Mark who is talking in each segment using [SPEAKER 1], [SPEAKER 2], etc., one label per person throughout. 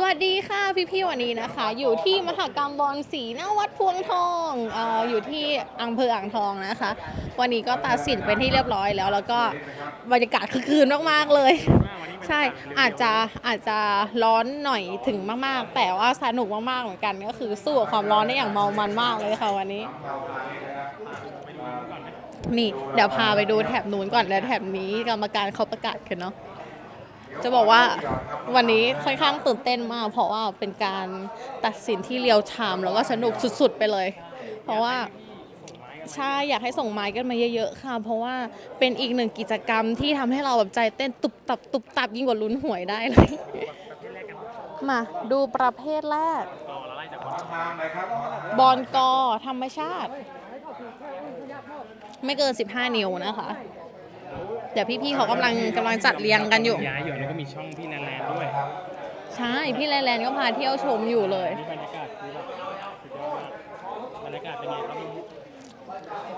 [SPEAKER 1] สวัสดีค่ะพี่ๆวันนี้นะคะ อยู่ที่มหกรรมบอลสีหน้าวัดพวงทองอออยู่ที่อำเภออ่างทองนะคะ วันนี้ก็ตัดสินเป็นที่เรียบร้อยแล้ว แล้วก็บรรยากาศคือคืนมากๆเลย ใช่อาจจะอาจจะร้อนหน่อยถึงมากๆ แต่ว่าสนุกมากๆเหมือนกันก็คือสู้กับความร้อนได้อย่างเมามันมากเลยค่ะวันนี้นี่เดี๋ยวพาไปดูแถบนู้นก่อนแล้วแถบนี้กรรมการเขาประกาศกันเนาะ จะบอกว่าวันนี้ค่อนข้างตื่นเต้นมาก เพราะว่าเป็นการตัดสินที่เรียวไทม์แล้วก็สนุกสุดๆไปเลย เพราะว่าใช่อยากให้ส่งไม้กันมาเยอะๆค่ะ เพราะว่าเป็นอีกหนึ่งกิจกรรมที่ทำให้เราแบบใจเต้นตุบตับตุบตับยิ่งกว่าลุ้นหวยได้เลยมาดูประเภทแรก บอลกอธรรมชาติ ไม่เกิน 15 นิ้วนะคะ เดี๋ยวพี่ๆเขากำลังกำลังจัดเรียงกันอยู่
[SPEAKER 2] ย้ายอยู่แล้วก็มีช่องพี่แลนแลนด้วย
[SPEAKER 1] ใช่ พี่แลนแลนก็พาเที่ยวชมอยู่เลย
[SPEAKER 2] นี่บรรยากาศคือแบบสุดยอดมากบรรยากาศเป็นไงครับพี่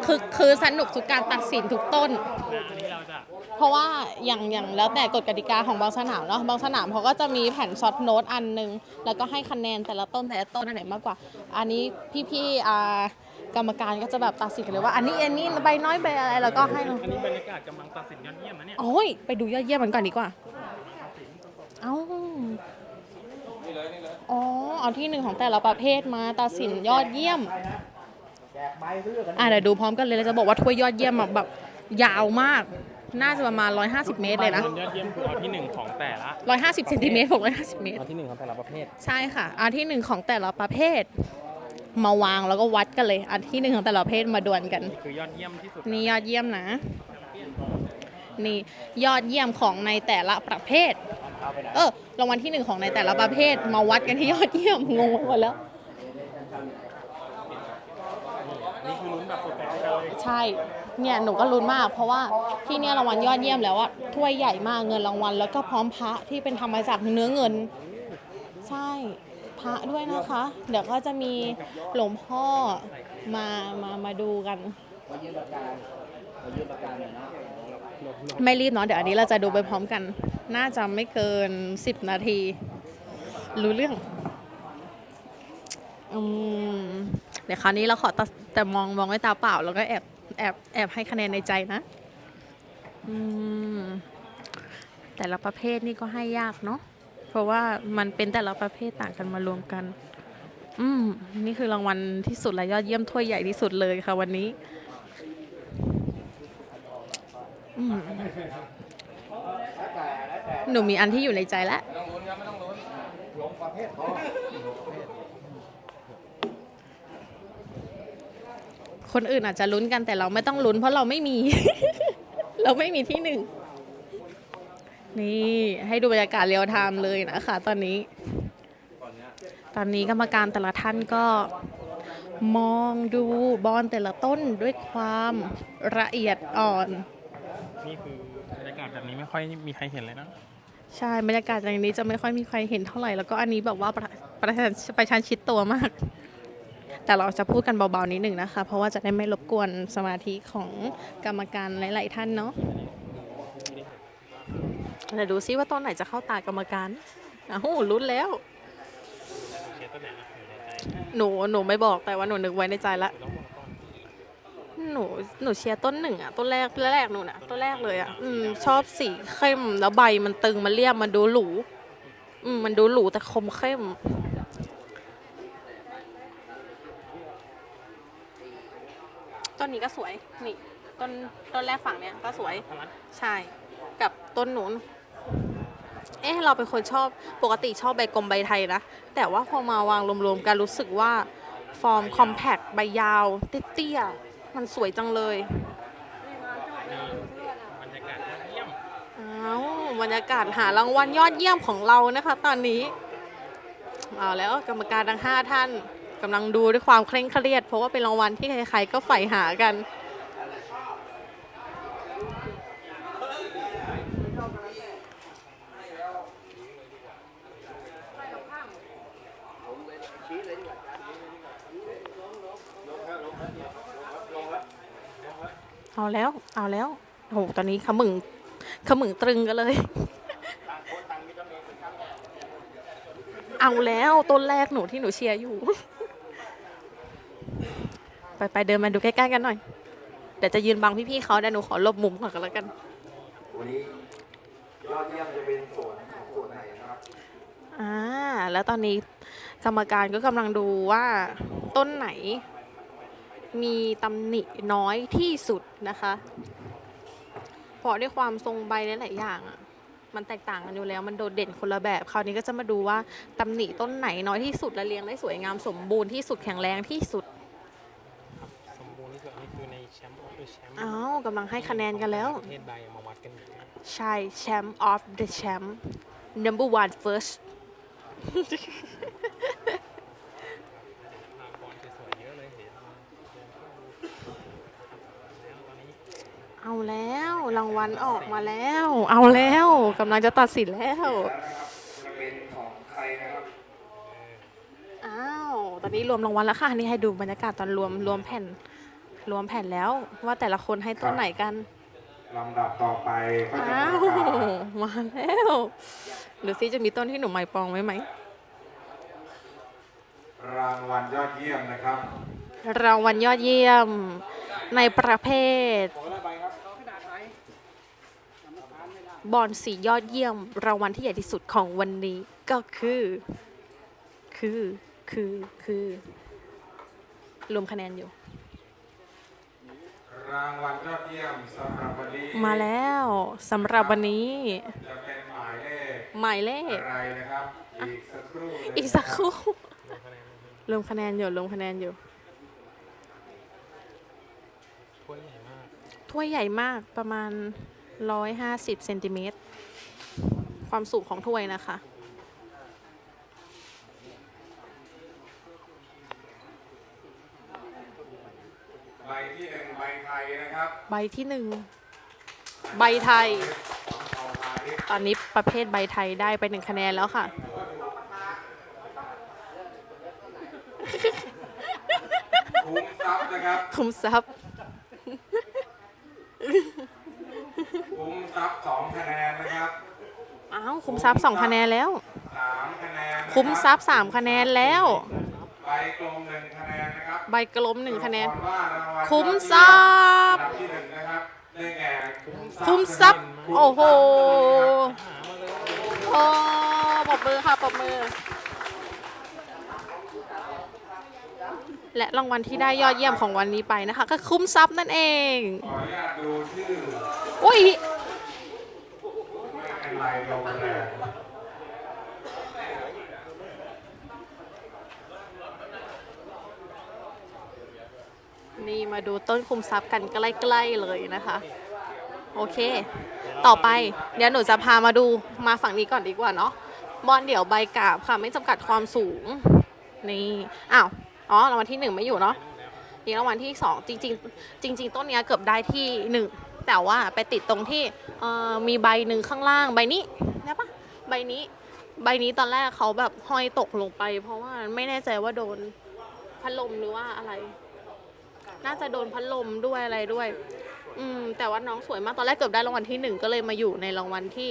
[SPEAKER 1] คือคือสนุกทุกการตัดสินทุกต้น
[SPEAKER 2] นะอันนี้เราจะ
[SPEAKER 1] เพราะว่าอย่างอย่างแล้วแต่กฎกติกาของบางสนามเนาะบางสนามเขาก็จะมีแผ่นช็อตโน้ตอันหนึง แล้วก็ให้คะแนนแต่ละต้นแต่ละต้นอันไหนมากกว่า อันนี้พี่ๆอ่า กรรมการก็จะแบบตัดสินกันเลยว่า อันนี้อันนี้ใบน้อยใบอะไรแล้วก็ให้
[SPEAKER 2] อันนี้บรรยากาศกำลังตัดสินยอดเยี่ยมนะเนี่ย
[SPEAKER 1] โอ้ยไปดูยอดเยี่ยมมันก่อนดีกว่า เอ้าอ๋อเอาที่หนึ่งของแต่ละประเภทมาตัดสินยอดเยี่ยมอะเดี๋ยวดูพร้อมกันเลยเราจะบอกว่าถ้วยยอดเยี่ยมอะแบบยาวมาก น่าจะประมาณ 150 เมตรเลยนะ
[SPEAKER 2] ยอดเยี่ยมคือเอาที่หนึ่งของแต่ละ
[SPEAKER 1] 150เซนติเมตรผม150 เมตร
[SPEAKER 2] เอาที่หนึ่งของแต่ละประเภท
[SPEAKER 1] ใช่ค่ะอันที่หนึ่งของแต่ละประเภท มาวางแล้วก็วัดกันเลย อันที่หนึ่งของแต่ละประเภทมาดวลกัน
[SPEAKER 2] คือยอดเยี่ยมที่สุด
[SPEAKER 1] นี่ยอดเยี่ยมนะ นี่ยอดเยี่ยมของในแต่ละประเภท เออรางวัลที่หนึ่งของในแต่ละประเภท มาวัดกันที่ยอดเยี่ยมงงไปหมดแล้ว
[SPEAKER 2] นี่คือลุ้นแบบสุดแรงกันเลย
[SPEAKER 1] ใช่ เนี่ยหนูก็ลุ้นมาก เพราะว่าที่เนี่ยรางวัลยอดเยี่ยมแล้วอะถ้วยใหญ่มากเงินรางวัลแล้วก็พร้อมพระที่เป็นทำมาจากเนื้อเงิน ใช่ พระด้วยนะคะ เดี๋ยวก็จะมีหลวงพ่อมามามาดูกัน ไม่รีบเนาะเดี๋ยวอันนี้เราจะดูไปพร้อมกัน น่าจะไม่เกิน 10 นาที รู้เรื่องอืมเดี๋ยวคราวนี้เราขอแต่มองมองด้วยตาเปล่า แล้วก็แอบแอบแอบให้คะแนนในใจนะ อืมแต่ละประเภทนี่ก็ให้ยากเนาะ เพราะว่ามันเป็นแต่ละประเภทต่างกันมารวมกัน อืมนี่คือรางวัลที่สุดและยอดเยี่ยมถ้วยใหญ่ที่สุดเลยค่ะวันนี้ อืมหนูมีอันที่อยู่ในใจแล้วคนอื่นอาจจะลุ้นกันแต่เราไม่ต้องลุ้นเพราะเราไม่มี เราไม่มีที่หนึ่ง นี่ให้ดูบรรยากาศเรียลไทม์เลยนะคะ ตอนนี้ ตอนนี้กรรมการแต่ละท่านก็มองดูบอลแต่ละต้นด้วยความละเอียดอ่อน
[SPEAKER 2] นี่คือบรรยากาศแบบนี้ไม่ค่อยมีใครเห็นเลยนะ
[SPEAKER 1] ใช่บรรยากาศอย่างนี้จะไม่ค่อยมีใครเห็นเท่าไหร่ แล้วก็อันนี้แบบว่าประประชันประชันชิดตัวมาก แต่เราจะพูดกันเบาๆนิดหนึ่งนะคะ เพราะว่าจะได้ไม่รบกวนสมาธิของกรรมการหลาย ๆ ท่านเนาะ เดี๋ยวดูซิว่าต้นไหนจะเข้าตากรรมการอ้าวลุ้นแล้ว
[SPEAKER 2] หนู
[SPEAKER 1] หนูไม่บอกแต่ว่าหนูนึกไว้ในใจละ หนูหนูเชียร์ต้นหนึ่งอะต้นแรกแรกหนูนะต้นแรกเลยอะอืมชอบสีเข้มแล้วใบมันตึงมันเรียบมันดูหรูอืมมันดูหรูแต่คมเข้มต้นนี้ก็สวยนี่ต้นต้นแรกฝั่งเนี้ยก็สวยใช่กับต้นหนุน เอ๊ะเราเป็นคนชอบปกติชอบใบกลมใบไทยนะ แต่ว่าพอมาวางรวมๆกันรู้สึกว่าฟอร์มคอมแพคใบยาว เตี้ยๆมันสวยจังเลย
[SPEAKER 2] นี่บรรยากาศยอดเยี่ยม
[SPEAKER 1] อ้าวบรรยากาศหารางวัลยอดเยี่ยมของเรานะคะ ตอนนี้เอาแล้วกรรมการทั้งห้าท่านกำลังดูด้วยความเคร่งเครียด เพราะว่าเป็นรางวัลที่ใครๆก็ใฝ่หากัน เอาแล้ว เอาแล้วโหตอนนี้ขมึงขมึงตรึงกันเลย เอาแล้วต้นแรกหนูที่หนูเชียร์อยู่ ไปไปเดินมาดูใกล้ๆกันหน่อยเดี๋ยวจะยืนบังพี่ๆเขาเดี๋ยวหนูขอหลบมุมก่อนก็แล้วกัน
[SPEAKER 3] วันนี้ยอดเยี่ยมจะเป็นส่วนของส่วนไหนนะครับ
[SPEAKER 1] อ่า แล้วตอนนี้กรรมการก็กำลังดูว่าต้นไหน มีตำหนิน้อยที่สุดนะคะเพราะด้วยความทรงใบหลายๆอย่างอะมันแตกต่างกันอยู่แล้วมันโดดเด่นคนละแบบ คราวนี้ก็จะมาดูว่าตำหนิต้นไหนน้อยที่สุดและเลี้ยงได้สวยงามสมบูรณ์ที่สุดแข็งแรงที่สุด
[SPEAKER 2] สมบูรณ์ที่สุดนี่คือในแชมป์ออฟเดอะแชมป์
[SPEAKER 1] อ้าวกำลังให้คะแนนกันแล้ว
[SPEAKER 2] ประเทศใดเอามาวัดกันอยู่นะ
[SPEAKER 1] ใช่แชมป์ of the champ number one first
[SPEAKER 2] ภาพบอลสวยๆเยอะเลยเห็นเดินเข้าดูแล้วตอนนี้
[SPEAKER 1] เอาแล้วรางวัลออกมาแล้ว เอาแล้วกำลังจะตัดสินแล้ว
[SPEAKER 3] แล้วนะครับจะเป็นของใครนะครับ
[SPEAKER 1] อ้าวตอนนี้รวมรางวัลแล้วค่ะนี่ให้ดูบรรยากาศตอนรวมรวมแผ่นรวมแผ่นแล้วว่าแต่ละคนให้ต้นไหนกัน
[SPEAKER 3] ลำดับต่อไปก็จะ
[SPEAKER 1] อ้า
[SPEAKER 3] ป
[SPEAKER 1] ว
[SPEAKER 3] ระกาศ
[SPEAKER 1] มาแล้วดูซิจะมีต้นที่หนูหมายปองไว้ไหม
[SPEAKER 3] รางวัลยอดเยี่ยมนะครับ
[SPEAKER 1] รางวัลยอดเยี่ยมในประเภท บอลสียอดเยี่ยมรางวัลที่ใหญ่ที่สุดของวันนี้ก็คือ คือคือคือรวมคะแนนอยู่
[SPEAKER 3] รางวัลยอดเยี่ยมสำหรับวันนี้
[SPEAKER 1] มาแล้วสำหรับวันนี้
[SPEAKER 3] จะเป็นหมายเลข
[SPEAKER 1] หมายเลข
[SPEAKER 3] อะไรนะครับ อีกสักครู่หนึ่ง
[SPEAKER 1] อีกสักครู่
[SPEAKER 2] ลงคะแนนเลย
[SPEAKER 1] รวมคะแนนอยู่รวมคะแนนอยู่
[SPEAKER 2] ถ้วยใหญ่มาก
[SPEAKER 1] ถ้วยใหญ่มากประมาณ 150เซนติเมตรความสูงของถ้วยนะคะ
[SPEAKER 3] ใบที่หนึ่งใบไทยนะครับ
[SPEAKER 1] ใบที่หนึ่งใบไทย
[SPEAKER 3] ของทองพาณิชย์
[SPEAKER 1] ตอนนี้ประเภทใบไทยได้ไปหนึ่งคะแนนแล้วค่ะ
[SPEAKER 3] คุ้มทรัพย์นะครับ
[SPEAKER 1] คุ้มทรัพย์
[SPEAKER 3] คุ้มทรัพย์สองคะแนนนะครับ
[SPEAKER 1] อ้าวคุ้มทรัพย์สองคะแนนแล้ว
[SPEAKER 3] สามคะแนนนะรับ
[SPEAKER 1] คุ้มทรัพย์สามคะแนนแล้ว
[SPEAKER 3] ใบกลมหนึ่งคะแนนนะครับ
[SPEAKER 1] ใบกลมหนึ่งคะแนน
[SPEAKER 3] ตัวละรว่ารางวัล
[SPEAKER 1] คุ้มทรัพย์
[SPEAKER 3] อันดับที่หนึ่งนะครับได้แก่คุ้ม
[SPEAKER 1] คุ้มทรัพย์โอ้โห
[SPEAKER 2] หามาเลย
[SPEAKER 1] โอ้ปรบมือค่ะปรบมือ และรางวัลที่ได้ยอดเยี่ยมของวันนี้ไปนะคะ ก็คุ้มทรัพย์นั่นเอง
[SPEAKER 3] ขออนุญาตดูชื่อ
[SPEAKER 1] อุ้ย
[SPEAKER 3] ไม่เป็นไรลงแรง
[SPEAKER 1] นี่มาดูต้นคุมทรัพย์กันใกล้ๆเลยนะคะ โอเค ต่อไปเดี๋ยวหนูจะพามาดูมาฝั่งนี้ก่อนดีกว่าเนาะบอลเดี๋ยวใบกาบค่ะ ไม่จำกัดความสูง นี่อ้าวอ๋อรางวัลที่หนึ่งไม่อยู่เนาะนี่รางวัลที่สองจริงๆจริง ๆ ต้นเนี้ยเกือบได้ที่หนึ่ง แต่ว่าไปติดตรงที่มีใบหนึ่งข้างล่าง ใบนี้ได้ปะใบนี้ ใบนี้ตอนแรกเขาแบบห้อยตกลงไป เพราะว่าไม่แน่ใจว่าโดนพัดลมหรือว่าอะไร น่าจะโดนพัดลมด้วยอะไรด้วย อืม แต่ว่าน้องสวยมากตอนแรกเกือบได้รางวัลที่หนึ่งก็เลยมาอยู่ในรางวัลที่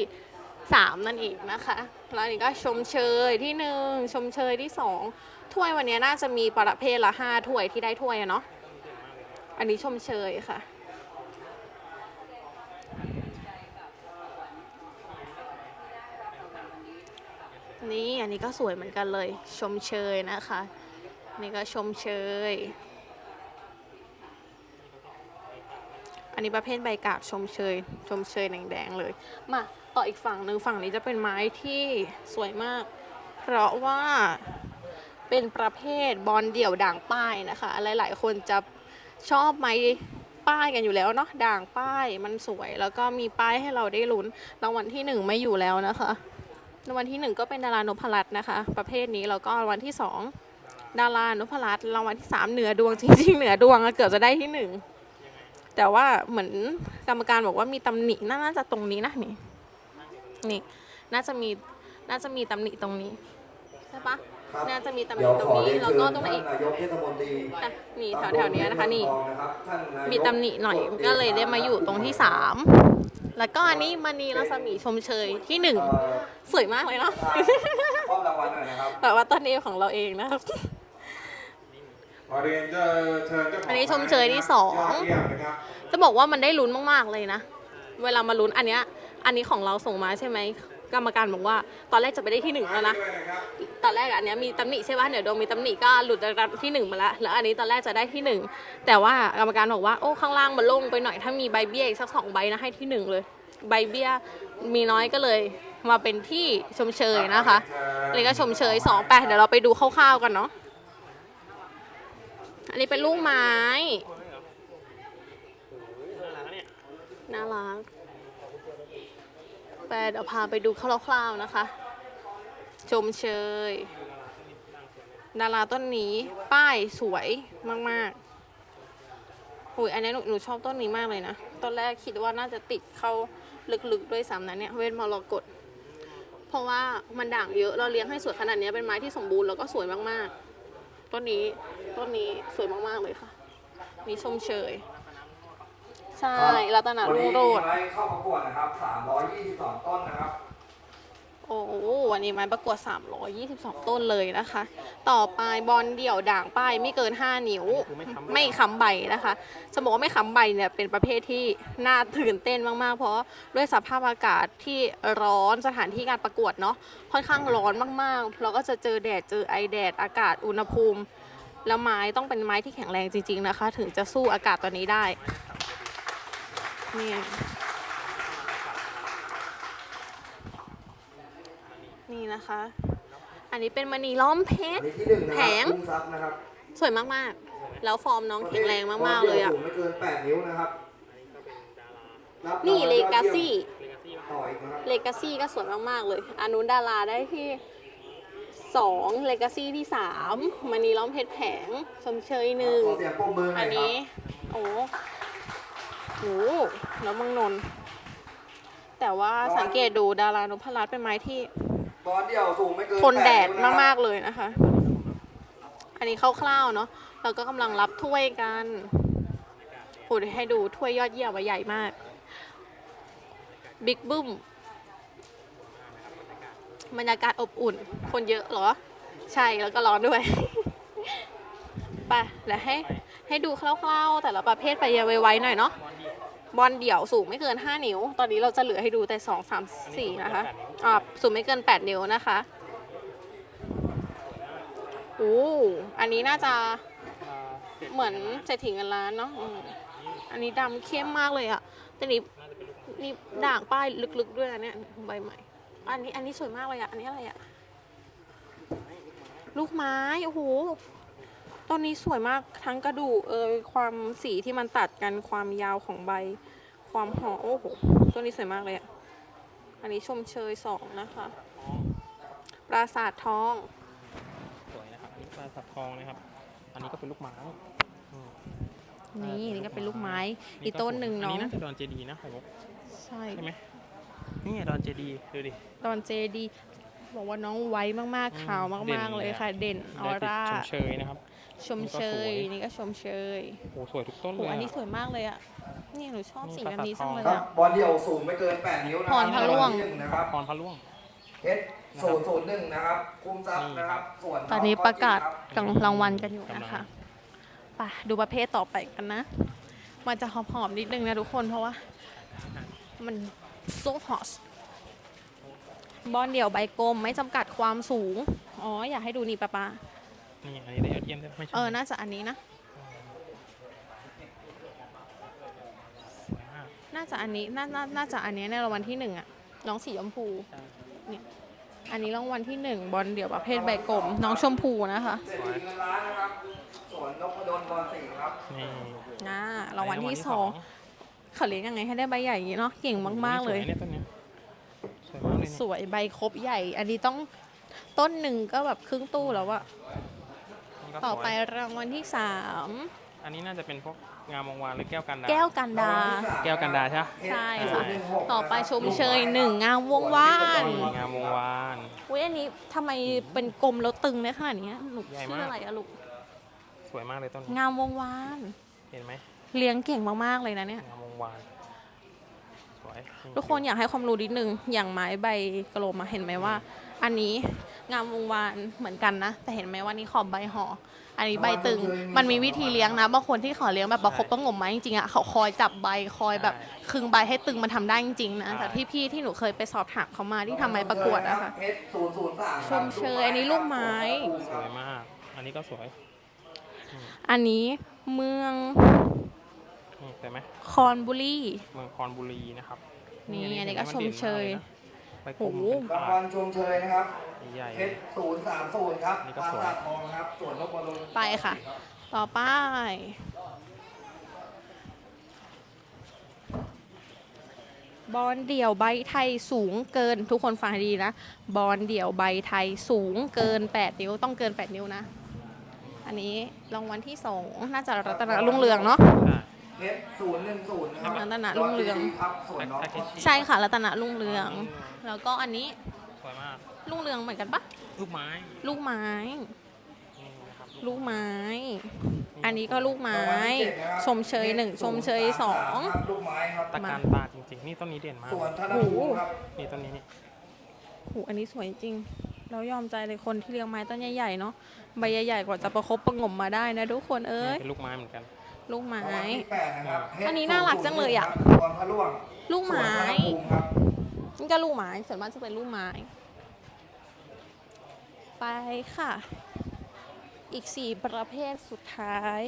[SPEAKER 1] สามนั่นเองนะคะแล้วอันนี้ก็ชมเชยที่หนึ่งชมเชยที่สองถ้วยวันนี้น่าจะมีประเภทละห้าถ้วยที่ได้ถ้วยอะเนาะอันนี้ชมเชยค่ะ นี่อันนี้ก็สวยเหมือนกันเลย ชมเชยนะคะ นี่ก็ชมเชย อันนี้ประเภทใบกาบชมเชย ชมเชยแดงๆเลย มาต่ออีกฝั่งหนึ่งฝั่งนี้จะเป็นไม้ที่สวยมาก เพราะว่าเป็นประเภทบอลเดี่ยวด่างป้ายนะคะ หลายๆ คนจะชอบไม้ป้ายกันอยู่แล้วเนาะด่างป้ายมันสวยแล้วก็มีป้ายให้เราได้ลุ้นรางวัลที่หนึ่งไม่อยู่แล้วนะคะ รางวัลที่หนึ่งก็เป็นดารานพรัตน์นะคะ ประเภทนี้แล้วก็รางวัลที่สองดารานพรัตน์รางวัลที่สามเหนือดวงจริงๆเหนือดวงอะเกือบจะได้ที่หนึ่งแต่ว่าเหมือนกรรมการบอกว่ามีตำหนิน่าจะตรงนี้นะนี่นี่น่าจะมีน่าจะมีตำหนิตรงนี้ใช่ปะ
[SPEAKER 3] ครับ
[SPEAKER 1] น่าจะมีตำหนิ
[SPEAKER 3] เดี๋ยว
[SPEAKER 1] ตร
[SPEAKER 3] ข
[SPEAKER 1] ง
[SPEAKER 3] อ
[SPEAKER 1] นี้
[SPEAKER 3] เรียน
[SPEAKER 1] แล้ว
[SPEAKER 3] เชิญ
[SPEAKER 1] ก็
[SPEAKER 3] ท่าน
[SPEAKER 1] ตรงไหนอีก
[SPEAKER 3] นายกเทศมนตรี
[SPEAKER 1] อะนี่แถวแถวๆเนี้ยนะคะนี่
[SPEAKER 3] ตำบลนะครับท่านนายก
[SPEAKER 1] มีตำหนิหน่อยก็เลยได้มาอยู่ตรงที่สาม แล้วก็อันนี้มณีรัศมีชมเชยที่หนึ่ง
[SPEAKER 3] เอ่อ
[SPEAKER 1] สวยมากเลยเนาะ
[SPEAKER 3] มอบรางวัลหน่อยนะครับ
[SPEAKER 1] แต่ว่าต้นนี้ของเราเองนะครับ
[SPEAKER 4] ขอเรียนเชิญเชิญเจ้าของ
[SPEAKER 1] อันนี้ชมเชยที่สอง
[SPEAKER 4] ยอดเยี่ยมนะครับ
[SPEAKER 1] จะบอกว่ามันได้ลุ้นมากๆเลยนะ เวลามาลุ้นอันเนี้ยอันนี้ของเราส่งมาใช่ไหม กรรมการบอกว่า ตอนแรกจะไปได้ที่หนึ่งแล้วนะ ตอนแรกอันเนี้ยมีตำหนิใช่ป่ะเดี๋ยวโดมมีตำหนิก็หลุดจากที่หนึ่งมาแล้วแล้วอันนี้ตอนแรกจะได้ที่หนึ่งแต่ว่ากรรมการบอกว่าโอ้ข้างล่างมันโล่งไปหน่อยถ้ามีใบเบี้ยอีกสักสองใบนะให้ที่หนึ่งเลย ใบเบี้ยมีน้อยก็เลยมาเป็นที่ชมเชยนะคะอันนี้ก็ชมเชยสองแปดเดี๋ยวเราไปดูคร่าวๆกันเนาะอันนี้เป็นลูกไม้
[SPEAKER 2] น่ารัก
[SPEAKER 1] แปเดี๋ยวพาไปดูคร่าวๆนะคะ ชมเชย ดาราต้นนี้ป้ายสวยมากๆหุยอันนี้หนูหนูชอบต้นนี้มากเลยนะ ตอนแรกคิดว่าน่าจะติดเข้าลึกๆด้วยซ้ำนะเนี่ยเวทมรกตเพราะว่ามันด่างเยอะเราเลี้ยงให้สวยขนาดนี้เป็นไม้ที่สมบูรณ์แล้วก็สวยมากๆ ต้นนี้ต้นนี้สวยมากๆเลยค่ะนี่ชมเชย ใช่รัตนา
[SPEAKER 3] วัน
[SPEAKER 1] รุ่
[SPEAKER 3] นี้
[SPEAKER 1] งโร
[SPEAKER 3] มี
[SPEAKER 1] จน์
[SPEAKER 3] ไม้เข้าประกวดนะครับ322 ต้นนะครับ
[SPEAKER 1] โอ้โหวันนี้ไม้ประกวด 322 ต้นเลยนะคะ ต่อไปบอลเดี่ยวด่างป้ายไม่เกิน 5 นิ้วไม่ค้ำใบนะคะจะบอกว่าไม่ค้ำใบเนี่ยเป็นประเภทที่น่าตื่นเต้นมาก ๆ เพราะด้วยสภาพอากาศที่ร้อนสถานที่การประกวดเนาะค่อนข้างร้อนมากๆเราก็จะเจอแดดเจอไอแดดอากาศอุณหภูมิ แล้วไม้ต้องเป็นไม้ที่แข็งแรงจริง ๆนะคะ ถึงจะสู้อากาศตอนนี้ได้ นี่นี่นะคะ อันนี้เป็นมณีล้อมเพช
[SPEAKER 3] อัน
[SPEAKER 1] ร
[SPEAKER 3] นี้ที่หนึ่งนะ
[SPEAKER 1] แผ
[SPEAKER 3] ครั
[SPEAKER 1] ง
[SPEAKER 3] บคุ้มทรัพย์นะครับ
[SPEAKER 1] สวยมากๆ แล้วฟอร์มน้องแข็งแรงมากๆเลยอะ
[SPEAKER 3] สูงไม่เกิน8นิ้วนะครับรับ
[SPEAKER 1] นี่
[SPEAKER 3] รางวั
[SPEAKER 1] เล
[SPEAKER 3] ยอด
[SPEAKER 1] กา
[SPEAKER 3] ยี่ยม
[SPEAKER 1] ซี่
[SPEAKER 3] ต่ออีกนะครับ
[SPEAKER 1] เลกาซี่ก็สวยมากๆเลยอันนู้นดาราได้ที่สองเลกาซี่ที่สามมณีล้อมเพชรแผงชมเชยหนึ่ง
[SPEAKER 3] ขอเสียงปรบมือหน่
[SPEAKER 1] อั
[SPEAKER 3] อนยครั
[SPEAKER 1] นี้
[SPEAKER 3] บ
[SPEAKER 1] โอ้ โหแล้วมังนนท์แต่ว่าสังเกตดูดารานพรัตน์เป็นไม้ที่
[SPEAKER 3] บอลเดี่ยวสูงไม่เกิน
[SPEAKER 1] ทนแดด
[SPEAKER 3] 8นิ้วนะครับ
[SPEAKER 1] มากๆเลยนะคะ อันนี้คร่าวๆเนาะเราก็กำลังรับถ้วยกันโอ้เดี๋ยวให้ดูถ้วยยอดเยี่ยมว่าใหญ่มาก บิ๊กบึ้มบรรยากาศอบอุ่น คนเยอะเหรอ ใช่แล้วก็ร้อนด้วยไปแล้วให้ให้ดูคร่าวๆ แต่ละประเภทไปไวๆหน่อยเนาะ บอลเดี่ยวสูงไม่เกิน 5 นิ้ว ตอนนี้เราจะเหลือให้ดูแต่ 2 3 4 นะคะอ่าสูงไม่เกิน 8 นิ้วนะคะโอ้อันนี้น่าจะเหมือนเศรษฐีเงินล้านเนาะอืมอันนี้ดำเข้มมากเลยอะแต่นี่นี่ด่างป้ายลึกๆด้วยนะเนี่ยใบใหม่ อันนี้อันนี้สวยมากเลยอะอันนี้อะไรอะลูกไม้ โอ้โห ตอนนี้สวยมากทั้งกระดูกเอยความสีที่มันตัดกันความยาวของใบ ความห่อโอ้โหตัวนี้สวยมากเลยอะอันนี้ชมเชยสองนะคะปราสาททอง
[SPEAKER 2] สวยนะครับ อันนี้ปลาสับทองนะครับ อันนี้ก็เป็นลูกไม้อืม
[SPEAKER 1] นี่นี่ก็เป็นลูกไม้
[SPEAKER 2] อั
[SPEAKER 1] อีกต้นหนึ่ง
[SPEAKER 2] อั
[SPEAKER 1] น้อง
[SPEAKER 2] นี้น่าจะดอนเจดีนะผมว่า
[SPEAKER 1] ใช่
[SPEAKER 2] ใช่ไหมนี่ไงดอนเจดีดูดิ
[SPEAKER 1] ตอนเจดี บอกว่าน้องไว้มากๆขาว
[SPEAKER 2] เด่
[SPEAKER 1] มาก
[SPEAKER 2] น
[SPEAKER 1] ๆเลย
[SPEAKER 2] เลยอะ
[SPEAKER 1] ค่ะ เด่นออ
[SPEAKER 2] ได้ติด
[SPEAKER 1] ร่า
[SPEAKER 2] ชมเชยนะครับ
[SPEAKER 1] ชมเชย นี่ก็ชมเชย
[SPEAKER 2] โอ้โหสวยทุกต้น
[SPEAKER 1] โอ้
[SPEAKER 2] เลย
[SPEAKER 1] อัน
[SPEAKER 2] อะ
[SPEAKER 1] นี้สวยมากเลยอะนี่หนูชอบ
[SPEAKER 2] นี่
[SPEAKER 1] สี
[SPEAKER 2] ปรา
[SPEAKER 1] แบบ
[SPEAKER 2] สาท
[SPEAKER 1] นี้จังเลย
[SPEAKER 3] ครับ
[SPEAKER 1] อะ
[SPEAKER 3] บอลเดี่ยวสูงไม่เกิน 8 นิ้วนะค
[SPEAKER 1] พ
[SPEAKER 3] รั
[SPEAKER 1] รพระร่วง
[SPEAKER 3] ที่หนึ่นะครับ
[SPEAKER 2] พรพระร่วง
[SPEAKER 3] เอสศูนย์ศูนย์หนึ่งนะครับคุ้มทรัพย์นะครับ ส่วน
[SPEAKER 1] ตอนนี้ประกาศ
[SPEAKER 3] คบ
[SPEAKER 1] กำลังรางวัลกันอยู่นะคะไปดูประเภทต่อไปกันนะ มันจะหอมๆนิดนึงนะทุกคนเพราะว่า มันโซฮอสบอลเดี่ยวใบกลมไม่จำกัดความสูง อ๋อ อยากให้ดูนี่ปะปา
[SPEAKER 2] นี่อันนี้ได้ยอดเยี่ยมใช่ไหมไม่ใช่
[SPEAKER 1] เออ น่าจะอันนี้นะ
[SPEAKER 2] สวยมาก
[SPEAKER 1] น่าจะอันนี้ น่า น่า น่าจะอันนี้ในรางวัลที่หนึ่งอะน้องสีชมพู
[SPEAKER 2] ใช่
[SPEAKER 1] อันนี้รางวัลที่หนึ่งบอลเดี่ยวประเภทใบกลม น้องชมพูนะคะ
[SPEAKER 3] เศรษฐีเงินล้านนะครับสวนนพดลบอลสี่ครับ
[SPEAKER 2] นี่
[SPEAKER 1] อ่ารางวัลที่สองเขาเลี้ยงยังไงให้ได้ใบใหญ่อย่างนี้เนาะ เก่งมาก ๆ เลย
[SPEAKER 2] สวนี่ต้นเนี้ยสวยมากเลย
[SPEAKER 1] ส
[SPEAKER 2] เนี่ย
[SPEAKER 1] วยใบครบใหญ่ อันนี้ต้องต้นหนึ่งก็แบบครึ่งตู้แล้วอะ
[SPEAKER 2] นี่ ก็
[SPEAKER 1] ต่อ
[SPEAKER 2] สวย
[SPEAKER 1] ไปรางวัลที่สาม
[SPEAKER 2] อันนี้น่าจะเป็นพวกงามวงวานหรือแก้วกันดา
[SPEAKER 1] แก้วกันดา
[SPEAKER 2] แก้วกันดาใช่ปะ
[SPEAKER 1] ใช่
[SPEAKER 3] เอส
[SPEAKER 1] ค่ะ
[SPEAKER 3] ศูนย์หนึ่งหก
[SPEAKER 1] ต่อไปชมเชยหนึ่งงามวงวาน
[SPEAKER 2] นี่งามวงวาน
[SPEAKER 1] อุ้ยอันนี้ทำไมเป็นกลมแล้วตึงได้ขนาดนี้หนู
[SPEAKER 2] ใหญ่
[SPEAKER 1] ชื่
[SPEAKER 2] มาก
[SPEAKER 1] ออะไรอะลูก
[SPEAKER 2] สวยมากเลยต้นนี้
[SPEAKER 1] งามวงวาน
[SPEAKER 2] เห็นไหม
[SPEAKER 1] เลี้ยงเก่งมากๆเลยนะเนี่ย
[SPEAKER 2] งามวงวานสวย
[SPEAKER 1] ทุกคนอยากให้ความรู้นิดนึง อย่างไม้ใบกลมอะเห็นไหมว่า อันนี้ งามวงวานเหมือนกันนะ แต่เห็นไหมว่านี่ขอบใบห่ออันนี้ใบตึง มันมีวิธีเลี้ยงนะบางคนที่ขอเลี้ยงแบบประคบประหงมไม้จริงๆอะเขาคอยจับใบคอยแบบคึงใบให้ตึงมันทำได้จริงๆนะจากที่พี่ที่หนูเคยไปสอบถามเขามาที่ทำไมประกวดอะค่ะ
[SPEAKER 3] เพชรศูนย์ศูนย์สาม
[SPEAKER 1] ชมเชยอันนี้ลูกไม้
[SPEAKER 2] สวยมาก อันนี้ก็สวย
[SPEAKER 1] อันนี้เมือง
[SPEAKER 2] นี่เห็นไหม
[SPEAKER 1] คอนบุรี
[SPEAKER 2] เมืองคอนบุรีนะครับ
[SPEAKER 1] นี่อันนี้
[SPEAKER 2] ห็
[SPEAKER 1] ก็
[SPEAKER 2] ไห
[SPEAKER 1] ชมเชย
[SPEAKER 2] ไป กลม
[SPEAKER 1] โอ้โห
[SPEAKER 2] เป็น
[SPEAKER 3] ราง
[SPEAKER 2] ปา
[SPEAKER 3] วั
[SPEAKER 2] ก
[SPEAKER 3] ลชมเชยนะครับ
[SPEAKER 2] ใหญ่
[SPEAKER 3] เพชรศูนย์สามศูนย์ครับ
[SPEAKER 2] นี่
[SPEAKER 3] ป
[SPEAKER 2] ก็
[SPEAKER 3] รา
[SPEAKER 2] สวย
[SPEAKER 3] สาททองครับส่วนนพดล
[SPEAKER 1] ไปค่ะ ต่อไปบอลเดี่ยวใบไทยสูงเกินทุกคนฟังให้ดีนะบอลเดี่ยวใบไทยสูงเกิน 8 นิ้วต้องเกิน 8 นิ้วนะ อันนี้รางวัลที่สองน่าจะรัตนรุ่งเรืองเนาะ
[SPEAKER 2] ใช่
[SPEAKER 3] เพชรศูนย์หนึ่งศูนย์นะครับ
[SPEAKER 1] รัตนรุ่งเรือง
[SPEAKER 3] ครับส่วนน้อง
[SPEAKER 2] แพ็กเกจ
[SPEAKER 1] ใช่ค่ะรัตนรุ่งเรือง แล้วก็อันนี้
[SPEAKER 2] สวยมาก
[SPEAKER 1] รุ่งเรืองเหมือนกันปะ
[SPEAKER 2] ลูกไม้
[SPEAKER 1] ลูกไม้
[SPEAKER 2] นี่นะครับ
[SPEAKER 1] ลูกไม้ อันนี้ก็ลูกไม้ ชมเชยหนึ่งชมเชยสอง
[SPEAKER 3] ครับลูกไม้ครับ
[SPEAKER 2] ตะการตาจริงๆ นี่ต้นนี้เด่นมาก
[SPEAKER 3] ส่วนธนภูมิครับ
[SPEAKER 2] นี่ต้นนี้นี่
[SPEAKER 1] โหอันนี้สวยจริงแล้วยอมใจเลยคนที่เลี้ยงไม้ต้นใหญ่ๆเนาะใบใหญ่ๆกว่าจะประคบประหงมมาได้นะทุกคนเอ้ย
[SPEAKER 2] เป็นลูกไม้เหมือนกัน
[SPEAKER 1] ลูกไม้
[SPEAKER 3] รางวัลที่แปดนะครับเพชร
[SPEAKER 1] อันนี้น่ารักจังเลยอะ
[SPEAKER 3] ส่วนพระล่วง
[SPEAKER 1] ลูกไม้
[SPEAKER 3] ส่วนธนภูมิครับ
[SPEAKER 1] นี่ก็ลูกไม้ส่วนมากจะเป็นลูกไม้ ไปค่ะ อีกสี่ประเภทสุดท้าย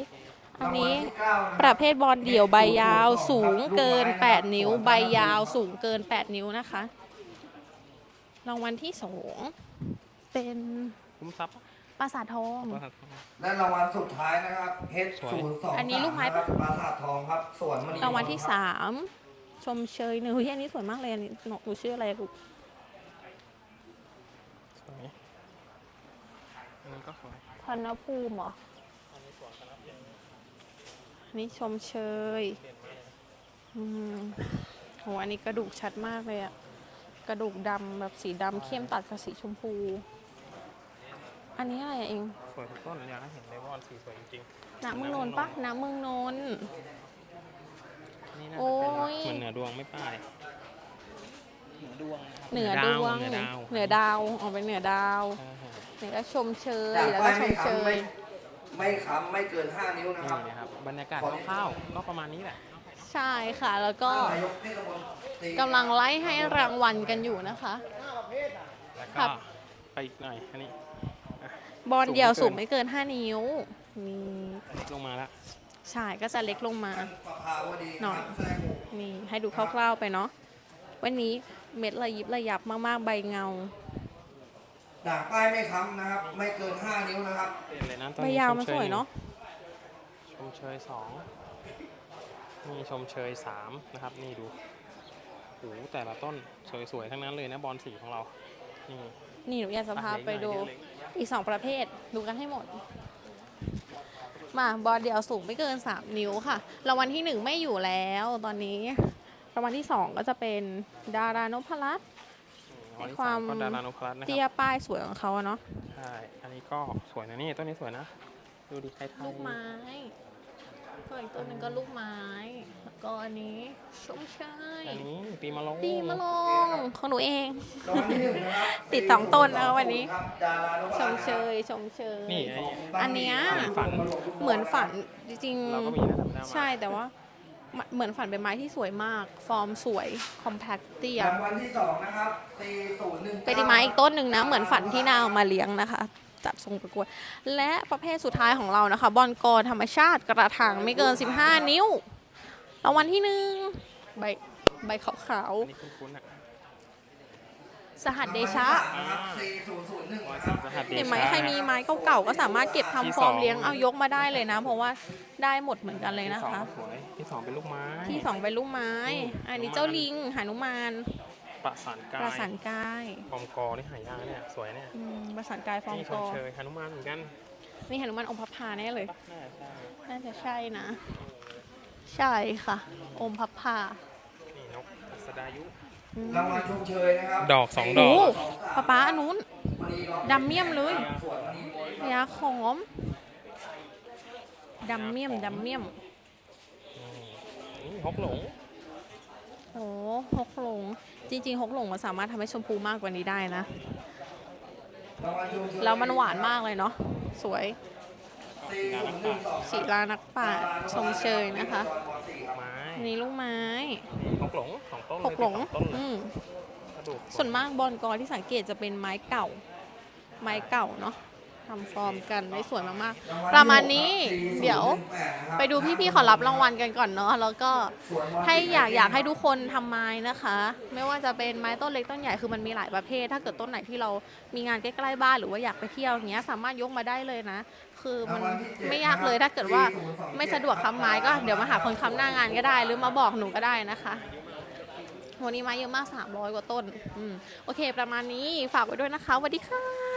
[SPEAKER 1] อันนี้
[SPEAKER 3] รางวัลที่เก้านะค
[SPEAKER 1] ป
[SPEAKER 3] บ
[SPEAKER 1] ระเภทบอลเดี่ยวใบยาวสูงเกิน 8 นิ้ว ใบยาวสูงเกิน 8 นิ้วนะคะรางวัลที่สองเป็น
[SPEAKER 2] คุ้มทรัพย์
[SPEAKER 1] ปราสาททอง
[SPEAKER 2] ปราสาททอง
[SPEAKER 3] และรางวัลสุดท้ายนะครับเพชร
[SPEAKER 2] สวย
[SPEAKER 3] ศูนย์สอง
[SPEAKER 1] อันนี้ลูกไม้ปะ
[SPEAKER 3] ปราสาททองครับส่วนมณี
[SPEAKER 1] รางวัลที่สาม ชมเชยหนึ่งเฮ้ยอันนี้สวยมากเลยอันนี้หนูหนูชื่ออะไรลูก
[SPEAKER 2] สวยอันนี้ก็สวย
[SPEAKER 1] ธนภูมิเหรอ
[SPEAKER 2] อันนี้สวยขนาดใหญ่
[SPEAKER 1] อันนี้ชมเชยอืมโหอันนี้กระดูกชัดมากเลยอะกระดูกดำแบบสีดำเข้มตัดกับสีชมพู อันนี้อะไรอะเอง
[SPEAKER 2] สวยทุกต้นอยากให้เห็นเลยว่าสีสวยจริง
[SPEAKER 1] น้ำเมืองนนท์ปะน้ำเมืองนนท์
[SPEAKER 2] ๆ นี่น่า
[SPEAKER 1] โอ้
[SPEAKER 2] จะเป็น
[SPEAKER 1] ย
[SPEAKER 2] เหมือนเหนือดวงไม่ป้าย เหนือดวงนะครับ
[SPEAKER 1] เหนือดวง
[SPEAKER 2] เหนือดาว
[SPEAKER 1] เหนือดาวออกไปเหนือดาว
[SPEAKER 2] ใช่ครับ
[SPEAKER 1] เหนือชมเชย
[SPEAKER 3] จาก
[SPEAKER 1] แล้ว
[SPEAKER 3] ป้า
[SPEAKER 1] ก็
[SPEAKER 3] ย
[SPEAKER 1] ช
[SPEAKER 3] ไม่
[SPEAKER 1] มเช
[SPEAKER 3] ค้ำไม่
[SPEAKER 1] ย
[SPEAKER 3] ไม่ค้ำไม่เกิน 5 นิ้วนะค
[SPEAKER 2] นี่
[SPEAKER 3] รับ
[SPEAKER 2] นะครับ บรรยากาศคร่าวๆก็ประมาณนี้แหละ
[SPEAKER 1] ใช่ค่ะ แล้วก็
[SPEAKER 3] นายกเทศมนตรี
[SPEAKER 1] กำลังไล่ให้รางวัลกันอยู่นะคะ
[SPEAKER 2] แล้ว
[SPEAKER 1] ครั
[SPEAKER 2] ก็
[SPEAKER 1] บ
[SPEAKER 2] ไปอีกหน่อยอันนี้
[SPEAKER 1] บอลเดียว
[SPEAKER 2] สู
[SPEAKER 1] สู
[SPEAKER 2] ง
[SPEAKER 1] ง
[SPEAKER 2] ไม่
[SPEAKER 1] ไม่
[SPEAKER 2] เกิ
[SPEAKER 1] เกิ
[SPEAKER 2] น
[SPEAKER 1] น5 นิ้วนี่
[SPEAKER 2] เล็กลงมาแล้ว
[SPEAKER 1] ใช่ก็จะเล็กลงมา
[SPEAKER 3] ท่านประภาวดี
[SPEAKER 1] หน่อย
[SPEAKER 3] ครับแทรกหมู่
[SPEAKER 1] นี่ให้ดูคร่าวๆไปเนาะวันนี้เม็ดระยิบระยับมากๆใบเงา
[SPEAKER 3] ด่างป้ายไม่ค้ำนะครับ ไม่เกิน 5 นิ้วนะครับ
[SPEAKER 2] เป็นเลยนะตอน
[SPEAKER 1] ใบ
[SPEAKER 2] นี้
[SPEAKER 1] ยาว
[SPEAKER 2] ช
[SPEAKER 1] มัน
[SPEAKER 2] เช
[SPEAKER 1] สวย
[SPEAKER 2] หง
[SPEAKER 1] เนาะ
[SPEAKER 2] ชมเชยสองนี่ชมเชยสามนะครับนี่ดูโอ้โหแต่ละต้นสวยๆทั้งนั้นเลยนะบอลสีของเรานี่
[SPEAKER 1] นี่หนูอยากจะพาไปดู
[SPEAKER 2] เล็ก
[SPEAKER 1] อีกสองประเภทดูกันให้หมด มาบอลเดี่ยวสูงไม่เกิน 3 นิ้วค่ะ รางวัลที่ 1 ไม่อยู่แล้วตอนนี้ รางวัลที่ 2 ก็จะเป็นดารานพรัตน์
[SPEAKER 2] ๆอันนี้
[SPEAKER 1] ความ
[SPEAKER 2] สก็ดารานุพลัสนะค
[SPEAKER 1] เตี้ย
[SPEAKER 2] รับ
[SPEAKER 1] ป้ายสวยของเขาอะเนาะ
[SPEAKER 2] ใช่ อันนี้ก็สวยนะนี่ต้นนี้สวยนะ ดูดิไทยๆ
[SPEAKER 1] ลูกไม้ ก็อีกตัวหนึ่งก็ลูกไม้แล้วก็อันนี้ชมเชย
[SPEAKER 2] อันนี้ปีมะโรง
[SPEAKER 1] ดีมาลงของหนูเอง
[SPEAKER 3] รางวัลที่หนึ่งนะครับ
[SPEAKER 1] ติดสองต้นนะคะวันนี้
[SPEAKER 3] ครับดารานุ
[SPEAKER 1] ชมเชยชมเชย
[SPEAKER 2] นี่ไอ้
[SPEAKER 1] อันเนี้ย
[SPEAKER 2] ฝัน
[SPEAKER 1] เหมือนฝันจริง
[SPEAKER 2] เราก็มีนะแต่ไม่ได้เอามา
[SPEAKER 1] ใช่แต่ว่ามันเหมือนฝันเป็นไม้ที่สวยมาก ฟอร์มสวย คอมแพคเตีย
[SPEAKER 3] รางวัลที่สองนะครับ4019
[SPEAKER 1] เป็นไม้อีกต้นหนึ่งนะ เหมือนฝันที่นาเอามาเลี้ยงนะคะ จัดทรงประกวด และประเภทสุดท้ายของเรานะคะ บอลกอธรรมชาติกระถางไม่เกิน 15 นิ้วรางวัลที่หนึ่งใบใบขาว
[SPEAKER 2] อันนี้คุ้นๆอะ
[SPEAKER 1] ๆสหัสเดชะ
[SPEAKER 3] นะครับ4001นะครับ
[SPEAKER 2] สหัสเดชะ
[SPEAKER 1] เห็นไหมใครมีไม้เก่าๆก็สามารถเก็บทำฟอร์มเลี้ยงเอายกมาได้เลยนะ เพราะว่าได้หมดเหมือนกันเลย
[SPEAKER 2] ที่
[SPEAKER 1] นะ
[SPEAKER 2] สอง
[SPEAKER 1] คะ
[SPEAKER 2] ก็สวยที่สองเป็นลูกไม้
[SPEAKER 1] ที่สองเป็นลูกไม้ อันนี้เจ้าลิงหานุมาน
[SPEAKER 2] ประสานกา
[SPEAKER 1] ประ
[SPEAKER 2] ย
[SPEAKER 1] สานกาย
[SPEAKER 2] ฟอมกอนี่หายากเนี่ย สวยเนี่ย
[SPEAKER 1] อืมประสานกายฟอง
[SPEAKER 2] นี่ช
[SPEAKER 1] ก
[SPEAKER 2] ม
[SPEAKER 1] อ
[SPEAKER 2] เชยฮนุมานเหมือนกัน
[SPEAKER 1] นี่หานุมานองค์พระพาแน่เลย
[SPEAKER 2] ปะน่าจะใช่
[SPEAKER 1] น่าจะใช่นะ ใช่ค่ะ อมพับพา
[SPEAKER 2] นี่นกอัสดายุ
[SPEAKER 1] อืม
[SPEAKER 3] รางวัลชมเชยนะครับ
[SPEAKER 2] ดอกสองด
[SPEAKER 1] โอ้
[SPEAKER 2] อก
[SPEAKER 1] ป้าป้าอันนู้น
[SPEAKER 3] มณีรอง
[SPEAKER 1] ดำเมี่ยมเลย
[SPEAKER 3] ส่วนมณีโปรย
[SPEAKER 1] ยาขอมดำเมี่ยมดำเมี่ยม
[SPEAKER 2] นี่ฮกหลง
[SPEAKER 1] โอ้ฮกหลง จริงๆฮกหลงมันสามารถทำให้ชมพูมากกว่านี้ได้นะ
[SPEAKER 3] รางวัลชมเชย
[SPEAKER 1] แล้วมันหวานมากเลยเนาะ สวย
[SPEAKER 3] สี่ศูนย์หนึ่งสอง
[SPEAKER 1] ศิลานักปราชญ์ชมเชยนะคะ
[SPEAKER 2] ไม้
[SPEAKER 1] อันนี้ลูกไม้
[SPEAKER 2] หกหลงสองต้น
[SPEAKER 1] หกหลง
[SPEAKER 2] เยสิบสอต้นเลย
[SPEAKER 1] อืม
[SPEAKER 2] กระดูก
[SPEAKER 1] ส่วนมากบอลกอที่สังเกตจะเป็นไม้เก่า ไม้เก่าเนาะ ทำฟอร์มกันได้สวยมากๆ ประมาณนี้เดี๋ยวไปดูพี่ๆขอรับรางวัลกันก่อนเนาะแล้วก็ให้อยากอยากให้ทุกคนทำไม้นะคะ ไม่ว่าจะเป็นไม้ต้นเล็กต้นใหญ่คือมันมีหลายประเภท ถ้าเกิดต้นไหนที่เรามีงานใกล้ๆบ้านหรือว่าอยากไปเที่ยวอย่างเงี้ยสามารถยกมาได้เลยนะ คือมันไม่ยากเลยถ้าเกิดว่าไม่สะดวกค้ำไม้ก็เดี๋ยวมาหาคนค้ำหน้างานก็ได้ หรือมาบอกหนูก็ได้นะคะวันนี้ไม้เยอะมาก 300 กว่าต้น อืม โอเค ประมาณนี้ ฝากไว้ด้วยนะคะสวัสดีค่ะ